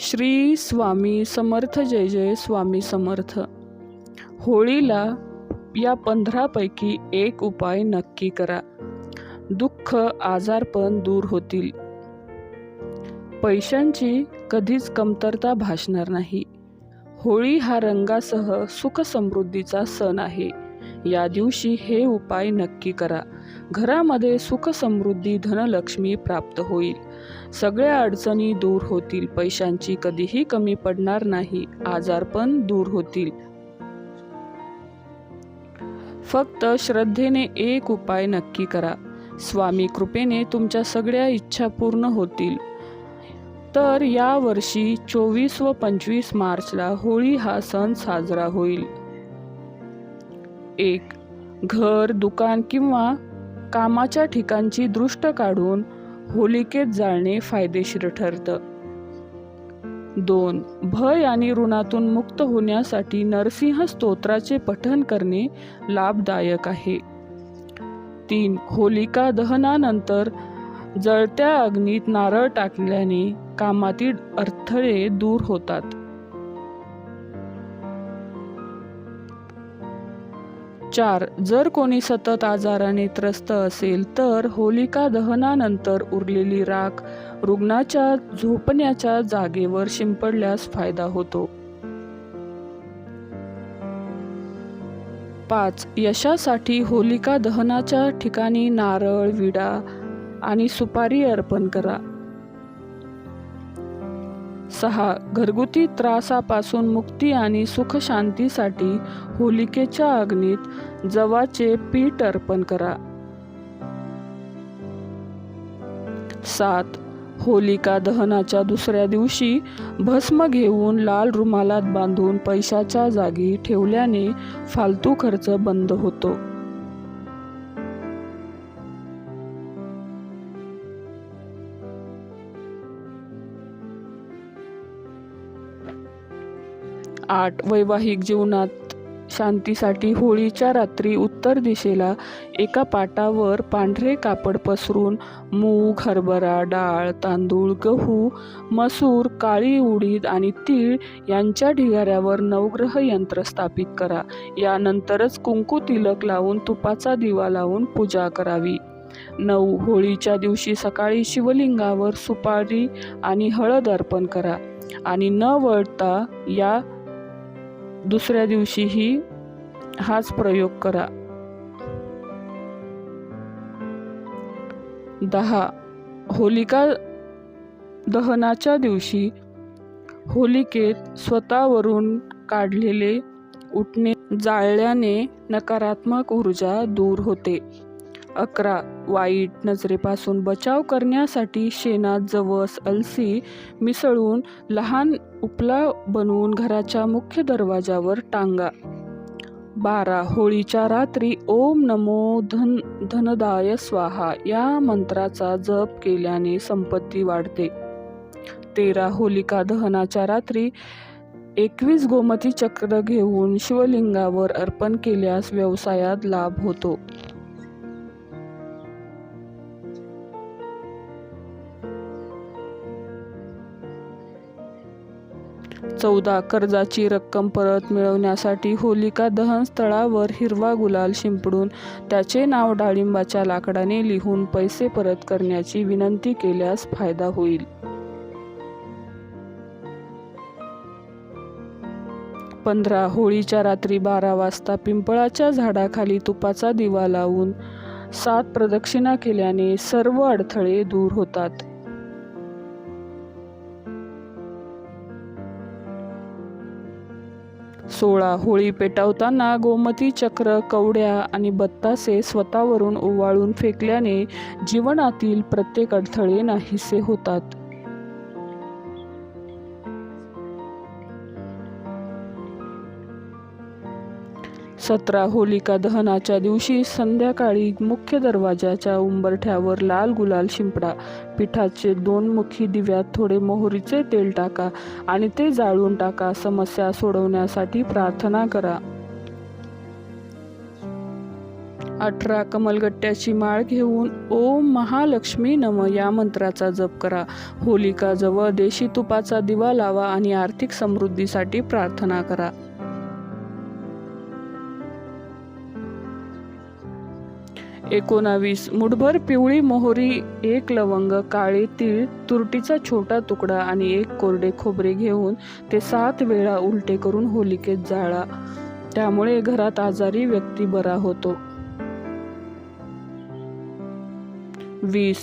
श्री स्वामी समर्थ जय जय स्वामी समर्थ. होळीला या पंधरापैकी एक उपाय नक्की करा. दुःख आजारपण दूर होतील. पैशांची कधीच कमतरता भासणार नाही. होळी हा रंगासह सुख समृद्धीचा सण आहे. या दिवशी हे उपाय नक्की करा. घरामध्ये सुख समृद्धी धनलक्ष्मी प्राप्त होईल. सगळ्या अडचणी दूर होतील. पैशांची कधीही कमी पडणार नाही. आजारपण दूर होतील. फक्त श्रद्धेने एक उपाय नक्की करा. स्वामी कृपेने तुमच्या सगळ्या इच्छा पूर्ण होतील. तर या वर्षी चोवीस व पंचवीस मार्चला होळी हा सण साजरा होईल. एक घर दुकान किंवा कामाच्या ठिकाणची दृष्ट काढून होलिकेत जाळणे फायदेशीर ठरतं. दोन भय आणि ऋणातून मुक्त होण्यासाठी नरसिंह स्तोत्राचे पठन करणे लाभदायक आहे. तीन होलिका दहनानंतर जळत्या अग्नीत नारळ टाकल्याने कामातील अडथळे दूर होतात. चार जर कोणी सतत आजाराने त्रस्त असेल तर होलिका दहनानंतर उरलेली राख रुग्णाच्या झोपण्याच्या जागेवर शिंपडल्यास फायदा होतो. पाच यशासाठी होलिका दहनाच्या ठिकाणी नारळ विडा आणि सुपारी अर्पण करा. सहा घरगुती त्रासापासून मुक्ती आणि सुखशांतीसाठी होलिकेच्या अग्नीत जवाचे पीठ अर्पण करा. सात होलिका दहनाच्या दुसऱ्या दिवशी भस्म घेऊन लाल रुमालात बांधून पैशाच्या जागी ठेवल्याने फालतू खर्च बंद होतो. आठ वैवाहिक जीवनात शांतीसाठी होळीच्या रात्री उत्तर दिशेला एका पाटावर पांढरे कापड पसरून मूग हरभरा डाळ तांदूळ गहू मसूर काळी उडीद आणि तीळ यांच्या ढिगाऱ्यावर नवग्रह यंत्र स्थापित करा. यानंतरच कुंकू तिलक लावून तुपाचा दिवा लावून पूजा करावी. नऊ होळीच्या दिवशी सकाळी शिवलिंगावर सुपारी आणि हळद अर्पण करा आणि न वळता या दुसऱ्या दिवशीही हाच प्रयोग करा. दहा. होलिका दहनाच्या दिवशी होलिकेत स्वतःवरून काढलेले उठणे जाळल्याने नकारात्मक ऊर्जा दूर होते. अकरा. वाईट नजरेपासून बचाव करण्यासाठी शेणात जवस अलसी मिसळून लहान उपला बनवून घराच्या मुख्य दरवाजावर टांगा. बारा. होळीच्या रात्री ओम नमो धन धनदाय स्वाहा या मंत्राचा जप केल्याने संपत्ती वाढते. तेरा. होलिका दहनाच्या रात्री एकवीस गोमती चक्र घेऊन शिवलिंगावर अर्पण केल्यास व्यवसायात लाभ होतो. चौदा कर्जाची रक्कम परत मिळवण्यासाठी होलिका दहन स्थळावर हिरवा गुलाल शिंपडून त्याचे नाव डाळिंबाच्या लाकडाने लिहून पैसे परत करण्याची विनंती केल्यास फायदा होईल. पंधरा होळीच्या रात्री बारा वाजता पिंपळाच्या झाडाखाली तुपाचा दिवा लावून सात प्रदक्षिणा केल्याने सर्व अडथळे दूर होतात. सोळा होळी पेटवताना गोमती चक्र कवड्या आणि बत्तासे स्वतःवरून ओवाळून फेकल्याने जीवनातील प्रत्येक अडथळे नाहीसे होतात. सतरा होलिका दहनाच्या दिवशी संध्याकाळी मुख्य दरवाजाच्या उंबरठ्यावर लाल गुलाल शिंपडा. पिठाचे दोन मुखी दिव्यात थोडे मोहरीचे तेल टाका आणि ते जाळून टाका. समस्या सोडवण्यासाठी प्रार्थना करा. अठरा कमलगट्ट्याची माळ घेऊन ओम महालक्ष्मी नम या मंत्राचा जप करा. होलिकाजवळ देशी तुपाचा दिवा लावा आणि आर्थिक समृद्धीसाठी प्रार्थना करा. एकोणावीस. मुठभर पिवळी मोहरी एक लवंग काळे तीळ तुरटीचा छोटा तुकडा आणि एक कोरडे खोबरे घेऊन ते सात वेळा उलटे करून होलिकेत जाळा. त्यामुळे घरात आजारी व्यक्ती बरा होतो. वीस.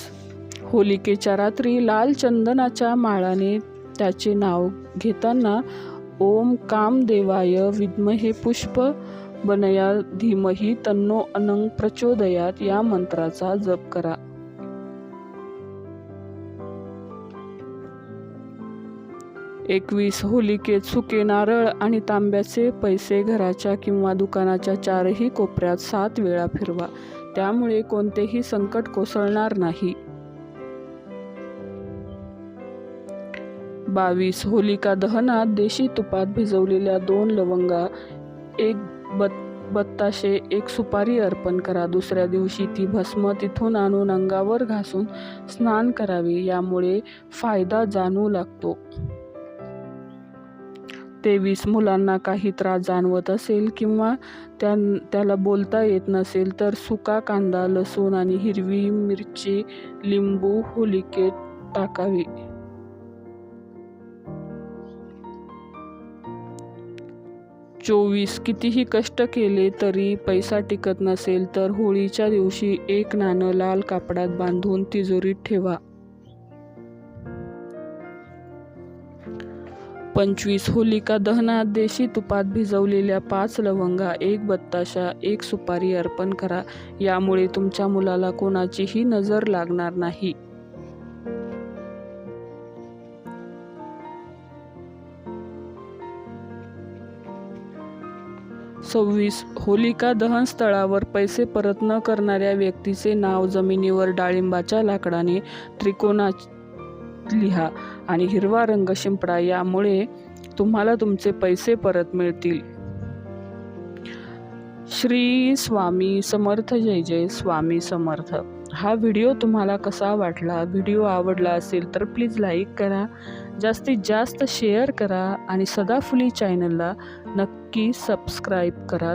होलिकेच्या रात्री लाल चंदनाच्या माळाने त्याचे नाव घेताना ओम कामदेवाय विद्महे पुष्प बनया धीमही तन्नो अनंग प्रचोदयात या मंत्राचा जप करा. एकवीस होलिकेत सुके नारळ आणि तांब्याचे पैसे घराच्या किंवा दुकानाच्या चारही कोपऱ्यात सात वेळा फिरवा. त्यामुळे कोणतेही संकट कोसळणार नाही. बावीस होलिका दहनात देशी तुपात भिजवलेल्या दोन लवंगा एक बत बत्ताशे एक सुपारी अर्पण करा. दुसऱ्या दिवशी ती भस्म तिथून आणून अंगावर घासून स्नान करावे. यामुळे फायदा जाणू लागतो. तेवीस मुलांना काही त्रास जाणवत असेल किंवा त्या त्याला बोलता येत नसेल तर सुका कांदा लसूण आणि हिरवी मिरची लिंबू होलिकेत टाकावी. चोवीस कितीही कष्ट केले तरी पैसा टिकत नसेल तर होळीच्या दिवशी एक नाणं लाल कापडात बांधून तिजोरीत ठेवा. पंचवीस होलिका दहनात देशी तुपात भिजवलेल्या पाच लवंगा एक बत्ताशा एक सुपारी अर्पण करा. यामुळे तुमच्या मुलाला कोणाचीही नजर लागणार नाही. सव्वीस. होलिका दहन स्थळावर पैसे परत न करणाऱ्या व्यक्तीचे नाव जमिनीवर डाळिंबाच्या लाकडाने त्रिकोणात लिहा आणि हिरवा रंग शिंपडा यामुळे तुम्हाला तुमचे पैसे परत मिळतील. श्री स्वामी समर्थ जय जय स्वामी समर्थ. हा व्हिडिओ तुम्हाला कसा वाटला? व्हिडिओ आवडला असेल तर प्लीज लाईक करा जास्तीत जास्त शेअर करा आणि सदाफुली चॅनलला नक्की सबस्क्राईब करा.